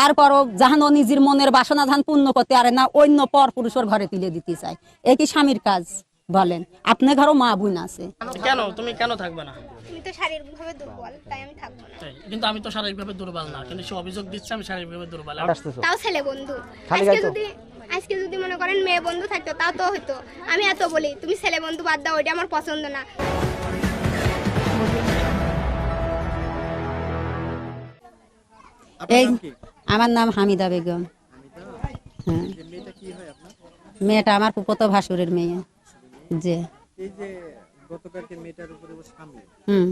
তারপরও জাহান ও নিজের মনের বাসনা ধান পূর্ণ করতে পারে না অন্য পর পুরুষের ঘরে তুলে দিতে চায়। এ কি স্বামীর কাজ? বলেন আপনার ঘরও মা বোন আছে? কেন? তুমি কেন থাকবে না? আমি তো শারীরিকভাবে দুর্বল তাই আমি থাকব না। কিন্তু আমি তো শারীরিকভাবে দুর্বল না কিন্তু সে অভিযোগ দিচ্ছে আমি শারীরিকভাবে দুর্বল। তাও ছেলে বন্ধু। আজকে যদি আজকে যদি মনে করেন মেয়ে বন্ধু থাকতো তাও তো হতো। আমি এত বলি তুমি ছেলে বন্ধু বাদ দাও ওইটা আমার পছন্দ না। এই আমার নাম হামিদা বেগম। হ্যাঁ। মেয়েটা আমার পুপত ভাসুরের মেয়ে। যে হুম।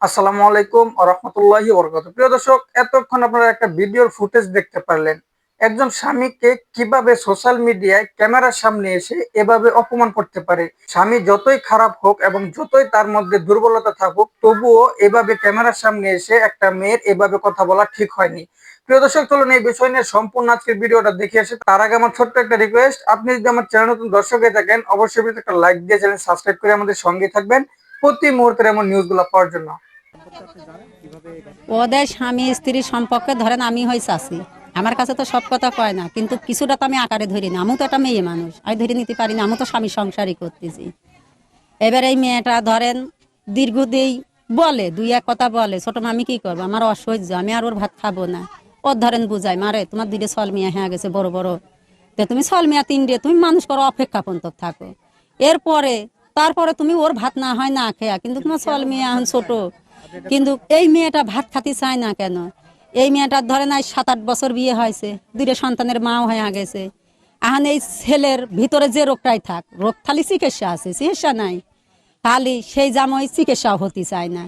আসসালামু আলাইকুম রহমতুল্লাহি বরকত প্রিয় দর্শক এতক্ষণ আপনারা একটা ভিডিওর ফুটেজ দেখতে পারলেন। একজন স্বামীকে কীভাবে সোশ্যাল মিডিয়ায় ক্যামেরার সামনে এসে এভাবে অপমান করতে পারে? স্বামী যতই খারাপ হোক এবং যতই তার মধ্যে দুর্বলতা থাকুক, তবুও এভাবে ক্যামেরার সামনে এসে একটা মেয়ের এভাবে কথা বলা ঠিক হয়নি। প্রিয় দর্শক, চলুন এই বিষয় নিয়ে সম্পূর্ণ আজকের ভিডিওটা দেখে আসে। তার আগে আমার ছোট্ট একটা রিকোয়েস্ট আপনি যদি আমার চ্যানেল নতুন দর্শক হয়ে থাকেন, অবশ্যই একটা লাইক দিয়ে চ্যানেল সাবস্ক্রাইব করে আমাদের সঙ্গে থাকবেন প্রতি মুহূর্তের এমন নিউজগুলো পাওয়ার জন্য। ওদের স্বামী স্ত্রীর সম্পর্কে ধরেন আমি হয়েছে আছি আমার কাছে তো সব কথা কয় না কিন্তু কিছুটা তো আমি আকারে ধরি না। আমি তো একটা মেয়ে মানুষ আমি ধরে নিতে পারি না আমি তো স্বামী সংসারই করতেছি। এবার এই মেয়েটা ধরেন দীর্ঘদিন বলে দুই এক কথা বলে ছোট মা, আমি কি করব? আমার অসহ্য আমি আর ওর ভাত খাব না। ওর ধরেন বুঝাই মারে তোমার দুইটা ছল মিয়া হয়ে গেছে বড় বড়। তো তুমি ছল মিয়া তিনটে তুমি মানুষ করো অপেক্ষা পর্যন্ত থাকো। এরপরে তারপরে তুমি ওর ভাত না হয় না খেয়া কিন্তু তোমার ছল মিয়া এখন ছোট। কিন্তু এই মেয়েটা ভাত খাতে চায় না কেন? এই মেয়েটার ধরেন আজ সাত আট বছর বিয়ে হয়েছে। দুইটা সন্তানের মাও হয়ে গেছে। এখন এই ছেলের ভিতরে যে রোগটাই থাক, রোগ খালি চিকিৎসা আছে, চিকিৎসা নাই। খালি সেই জামই চিকিৎসাও হতে চায় না।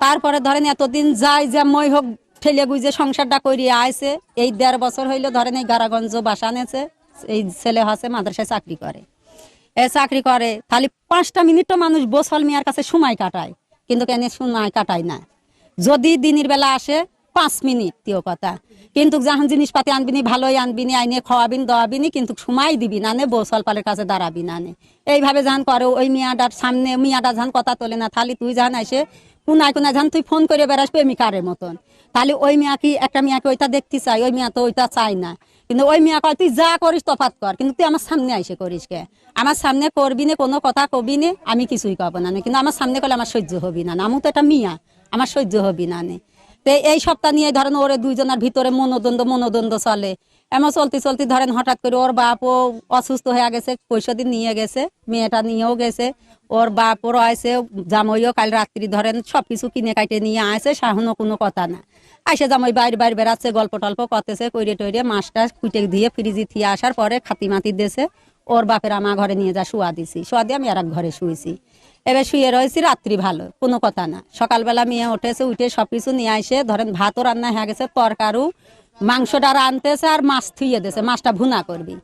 তারপরে ধরেন এতদিন যায় জামই হোক ঠেলে গুজে সংসারটা করিয়ে আইছে, এই দেড় বছর হইল ধরেন এই গারাগঞ্জ বাসা নেছে, এই ছেলে হচ্ছে মাদ্রাসায় চাকরি করে। এ চাকরি করে, খালি পাঁচটা মিনিটও মানুষ বসল মিয়ার কাছে সময় কাটায়, কিন্তু কেন সময় কাটায় না। যদি দিনের বেলা আসে পাঁচ মিনিট তিও কথা। কিন্তু যখন জিনিসপাতি আনবিনি ভালোই আনবিনি আইনে খাওয়াবিন দাওয়াবিনি কিন্তু সময় দিবি না নে বৌসল পালের কাছে দাঁড়াবি না নে। এইভাবে যখন করে, ওই মিয়াটার সামনে, মিয়াটা যখন কথা তোলে না, তাহলে তুই যখন এসে কোনায় কোনায় যখন তুই ফোন করে বেড়াস প্রেমিকারের মতন। তাহলে ওই মিয়া কি, একটা মিয়াকে ওইটা দেখতে চাই ওই মিয়া তো ওইটা চাই না। কিন্তু ওই মিয়া কয়, তুই যা করিস তফাত কর, কিন্তু তুই আমার সামনে আইসে করিস কে? আমার সামনে করবি না, কোনো কথা কবি না, আমি কিছুই কব না। কিন্তু আমার সামনে করলে আমার সহ্য হবি না। আমি তো একটা মিয়া, আমার সহ্য হবি না নে। তো এই সপ্তাহ নিয়ে ধরেন ওরে দুইজনের ভিতরে মনোদ্বন্দ্ব মনোদ্বন্দ্ব চলে। এমন চলতে চলতে ধরেন হঠাৎ করে ওর বাপও অসুস্থ হয়ে গেছে, পয়সা দিন নিয়ে গেছে, মেয়েটা নিয়েও গেছে, ওর বাপও আছে জামাইও কাল রাত্রি ধরেন সব কিছু কিনে কাটে নিয়ে আসে সাহনও কোনো কথা না। আইসে জামাই বাইরে বাইরে বেড়াচ্ছে, গল্প টল্প করতেছে, কইরে টইরে মাছটা কুটে দিয়ে ফ্রিজে থিয়ে আসার পরে খাতি মাতি দেশে ওর বাপের আমার ঘরে নিয়ে যা শুয়া দিছি। শুয়া দিয়ে আমি আর এক ঘরে শুয়েছি এবার শুয়ে রয়েছি, রাত্রি ভালো, কোনো কথা না। সকালবেলা মেয়ে উঠেছে, উঠে সব কিছু নিয়ে আসে ধরেন ভাতও রান্না হয়ে গেছে, তরকারু, মাংসটা রানতেছে আর মাছ থুইয়ে দিয়েছে মাছটা ভুনা করবি।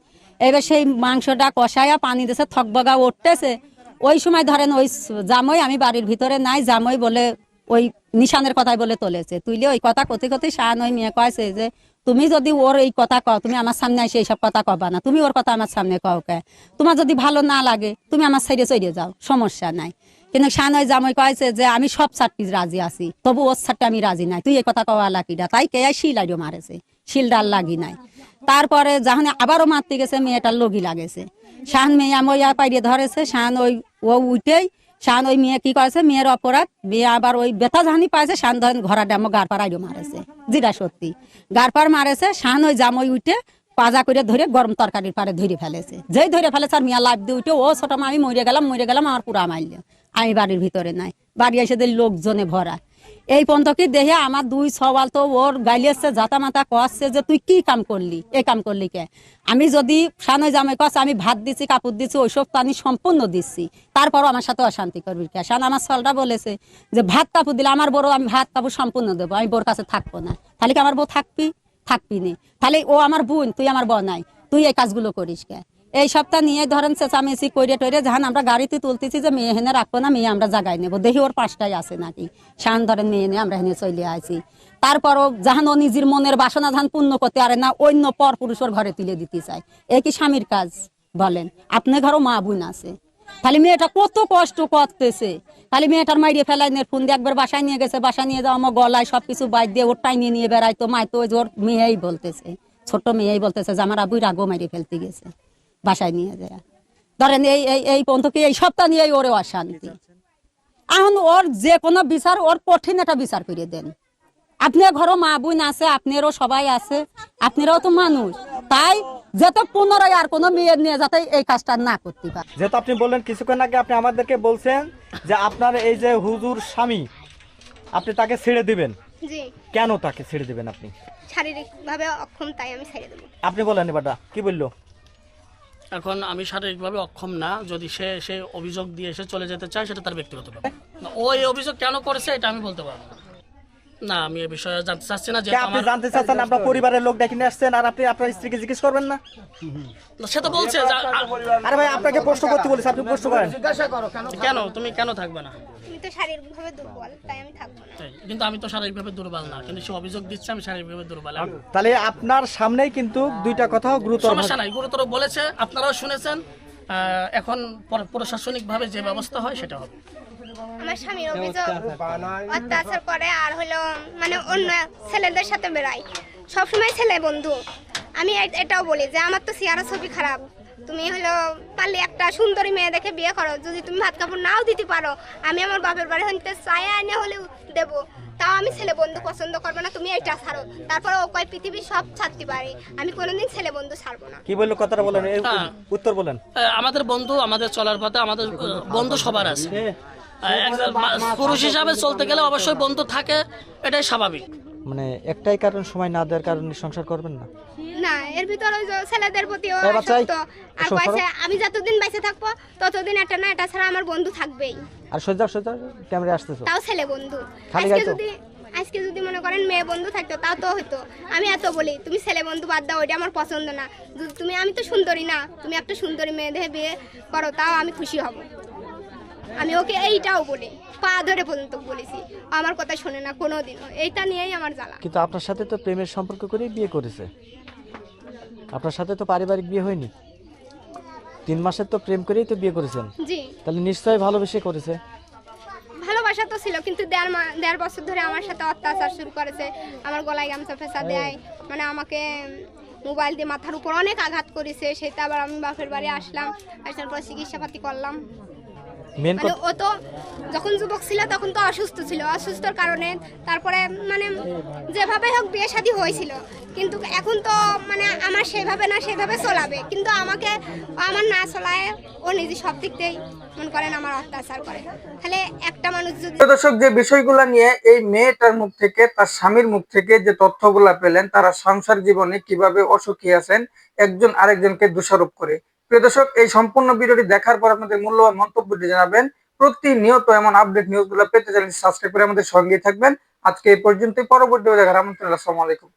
এবার সেই মাংসটা কষাইয়া পানি দিয়েছে থকবগা উঠতেছে। ওই সময় ধরেন ওই জামই আমি বাড়ির ভিতরে নাই, জামই বলে ওই নিশানের কথাই বলে তুলেছে। তুইলে ওই কথা কথি কথি শান ওই মেয়ে কয়েছে যে তুমি যদি ওর এই কথা কও, তুমি আমার সামনে এসে এইসব কথা কবা না। তুমি ওর কথা আমার সামনে কও কে? তোমার যদি ভালো না লাগে, তুমি আমার সাইডে চড়িয়ে যাও, সমস্যা নাই। কিন্তু ওই জামই কয়েছে যে, আমি সব ছাড়তে রাজি আছি, তবু ওর ছাড়তে আমি রাজি নাই। তুই এই কথা কওয়া লাকিটা তাই কে? শিলাইও মারেছে শিলডাল লাগি নাই। তারপরে যখন আবারও মারতে গেছে, মেয়েটার লগি লাগেছে। শাহান মেয়ে ইয়া পাইরে ধরেছে, শাহান ওই, ও উঠেই শাহান ওই মেয়ে কি করেছে? মেয়ের অপরাধ। মেয়ে আবার ওই বেতা জানি পাইছে, শান ধরেন ঘরা ডেমো গারপার আইডো মারেছে। যেটা সত্যি। গারপার মারেছে, শান ওই জামই উঠে পাজা করে ধরে গরম তরকারির পারে ধরে ফেলেছে। যেই ধরে ফেলেছে, আর মিয়া লাভ দিয়ে উঠে, ও ছোট আমি মরে গেলাম মরে গেলাম, আমার পুরা মারল আমি বাড়ির ভিতরে নাই। বাড়ি এসে লোকজনে ভরা। এই পর্যন্ত কি দেখে আমার দুই সওয়াল তো ওর গাইলেছে জাতা মাতা কষছে যে তুই কি কাম করলি? এই কাম করলি কে? আমি যদি সানই জামাই কষ আমি ভাত দিচ্ছি কাপড় দিচ্ছি ওইসব তো আমি সম্পূর্ণ দিচ্ছি। তারপরও আমার সাথে অশান্তি করবি কে? শান আমার সলটা বলেছে যে, ভাত কাপড় দিলে আমার বড়, আমি ভাত কাপড় সম্পূর্ণ দেবো, আমি বোর কাছে থাকব না। তাহলে কি আমার বউ থাকবি? থাকবি নি। তাহলে ও আমার বোন, তুই আমার বোন নাই। তুই এই কাজগুলো করিস কে? এই সপ্তাহ নিয়ে ধরেন চেঁচামেচি কইরে টইরে যখন আমরা গাড়িতে তুলতেছি যে মেয়ে হেনে রাখব না, মেয়ে আমরা জাগাই নেব। দেখি ওর পাঁচটাই আছে নাকি। শান ধরেন মেয়ে নিয়ে আমরা হেনে চলে আছি তারপরও যখন ও নিজের মনের বাসনা ধান পূর্ণ করতে পারে না, অন্য পর পুরুষের ঘরে তুলে দিতে চায়। এ কি স্বামীর কাজ? বলেন আপনার ঘরও মা বোন আছে। খালি মেয়েটা কত কষ্ট করতেছে। খালি মেয়েটার মাইরে ফেলাই নিয়ে ফোন দিয়ে একবার বাসায় নিয়ে গেছে, বাসায় নিয়ে যাওয়া আমার গলায় সব কিছু বাইর দিয়ে ওর টাইনিয়ে নিয়ে বেড়াইতো মায় তো ওই ওর মেয়েই বলতেছে। ছোট মেয়েই বলতেছে যে, আমার আবুই রাগও মাইরে ফেলতে গেছে। বাসায় নিয়ে যায়। ধরেন এই এই এই পর্যন্ত কি এই সপ্তাহ নিয়েই ওরে অশান্তি। এখন ওর যে কোনো বিচার ওর কঠিন একটা বিচার করে দেন। আপনার ঘরও মা বোন আছে আপনারও সবাই আছে আপনারাও তো মানুষ। তাই যাতে পুনরায় আর কোনো মেয়ে নিয়ে যাতে এই কাজটা না করতে পারে। যেহেতু আপনি বললেন কিছুক্ষণ আগে আপনি আমাদেরকে বলছেন যে আপনার এই যে হুজুর স্বামী আপনি তাকে ছেড়ে দিবেন। জি। কেন তাকে ছেড়ে দিবেন আপনি? শারীরিকভাবে অক্ষম তাই আমি ছেড়ে দেবো। আপনি বলেন এবারটা কি বলল? এখন আমি শারীরিকভাবে অক্ষম না যদি সে সে অভিযোগ দিয়ে এসে চলে যেতে চায়, সেটা তার ব্যক্তিগত ব্যাপার ও এই অভিযোগ কেন করেছে, এটা আমি বলতে পারব না। না আমি এ বিষয়ে জানতে চাচ্ছি না যে আপনি জানতে চাচ্ছেন আপনার পরিবারের লোক ডেকে নিয়ে আসছেন আর আপনি আপনার স্ত্রীকে জিজ্ঞেস করবেন না? সে তো বলছে আরে ভাই আপনাকে প্রশ্ন করতে বলেছি আপনি প্রশ্ন করেন। কেন? তুমি কেন থাকবে না? তুমি তো শারীরিকভাবে দুর্বল তাই আমি থাকব না। কিন্তু আমি তো শারীরিকভাবে দুর্বল না কিন্তু সে অভিযোগ দিচ্ছে আমি শারীরিকভাবে দুর্বল। তাহলে আপনার সামনেই কিন্তু দুইটা কথা গুরুতর সমস্যা নাই গুরুতর বলেছে আপনারাও শুনেছেন আহ, এখন প্র- প্রশাসনিকভাবে যে ব্যবস্থা হয় সেটা হবে। আমার স্বামীর অভিযোগ অত্যাচার করে আর হলো মানে অন্য ছেলেদের সাথে বেড়ায়। সবসময় ছেলে বন্ধু। আমি এটাও বলি যে আমার তো চেহারা ছবি খারাপ। তুমি হলো পারলে একটা সুন্দরী মেয়ে দেখে বিয়ে করো। যদি তুমি ভাত কাপড় নাও দিতে পারো আমি আমার বাপের বাড়ি হইতে চায়া এনে হলেও দেবো। তাও আমি ছেলে বন্ধু পছন্দ করব না তুমি এটা ছাড়ো। তারপরে ও কয় পৃথিবীর সব ছাড়তে পারি আমি কোনোদিন ছেলে বন্ধু ছাড়বো না। কি বলল? কথাটা বলেন। হ্যাঁ। উত্তর বলেন। আমাদের বন্ধু আমাদের চলার পথে আমাদের বন্ধু সবার আছে। পুরুষ হিসাবে চলতে গেলে অবশ্যই বন্ধু থাকে এটাই স্বাভাবিক। মানে একটাই কারণ সময় না দেওয়ার কারণে সংসার করবেন না? না এর ভিতরে ওই যে ছেলেদের প্রতি ও আসক্ত। আর কয়েছে আমি যতদিন বেঁচে থাকব ততদিন একটা না এটা ছাড়া আমার বন্ধু থাকবেই। আর ক্যামেরা আসতেছো। তাও ছেলে বন্ধু। আজকে যদি আজকে যদি মনে করেন মেয়ে বন্ধু থাকতো তাও তো হতো আমি এত বলি তুমি ছেলে বন্ধু বাদ দাও ওইটা আমার পছন্দ না। তুমি আমি তো সুন্দরী না তুমি একটা সুন্দরী মেয়ে দেখে বিয়ে করো তাও আমি খুশি হব। আমি ওকে এইটাও বলি পা ধরে পর্যন্ত বলেছি। আমার কথা শোনে না কোনো দিনও এইটা নিয়েই আমার জ্বালা। কিন্তু আপনার সাথে তো প্রেমের সম্পর্ক করেই বিয়ে করেছে। আপনার সাথে তো পারিবারিক বিয়ে হয়নি। তিন মাসের তো প্রেম করেই তো বিয়ে করেছেন। জি। তাহলে নিশ্চয়ই ভালোবেসে করেছে। ভালোবাসা তো ছিল কিন্তু দেড় মা- দেড় বছর ধরে আমার সাথে অত্যাচার শুরু করেছে। আমার গলায় গামছা ফেসা দেয়। মানে আমাকে মোবাইল দিয়ে মাথার উপর অনেক আঘাত করেছে। সেটা আবার আমি বাপের বাড়ি আসলাম আসার পর চিকিৎসাপাতি করলাম। মেন মানে ও তো যখন যুবক ছিল তখন তো অসুস্থ ছিল। অসুস্থর কারণে তারপরে মানে যেভাবে হোক বিয়ে শাদী হয়েছিল। কিন্তু এখন তো মানে আমার সেভাবে না সেভাবে চলাবে। কিন্তু আমাকে আমার না চলায় ও নিজে সব দিক দিয়েই মনে করেন আমার অত্যাচার করে। তাহলে একটা মানুষ যদি দর্শক যে বিষয়গুলো নিয়ে এই মেয়েটার মুখ থেকে তার স্বামীর মুখ থেকে যে তথ্যগুলা পেলেন তারা সংসার জীবনে কীভাবে অসুখী আছেন একজন আরেকজনকে দোষারোপ করে। প্রিয় দর্শক, এই সম্পূর্ণ ভিডিওটি দেখার পর আপনাদের মূল্যবান মন্তব্যটি জানাবেন। প্রতিনিয়ত এমন আপডেট নিউজগুলো পেতে চ্যানেলটি সাবস্ক্রাইব করে আমাদের সঙ্গেই থাকবেন। আজকে এই পর্যন্তই, পরবর্তী দেখার আমন্ত্রণ, আসসালামু আলাইকুম।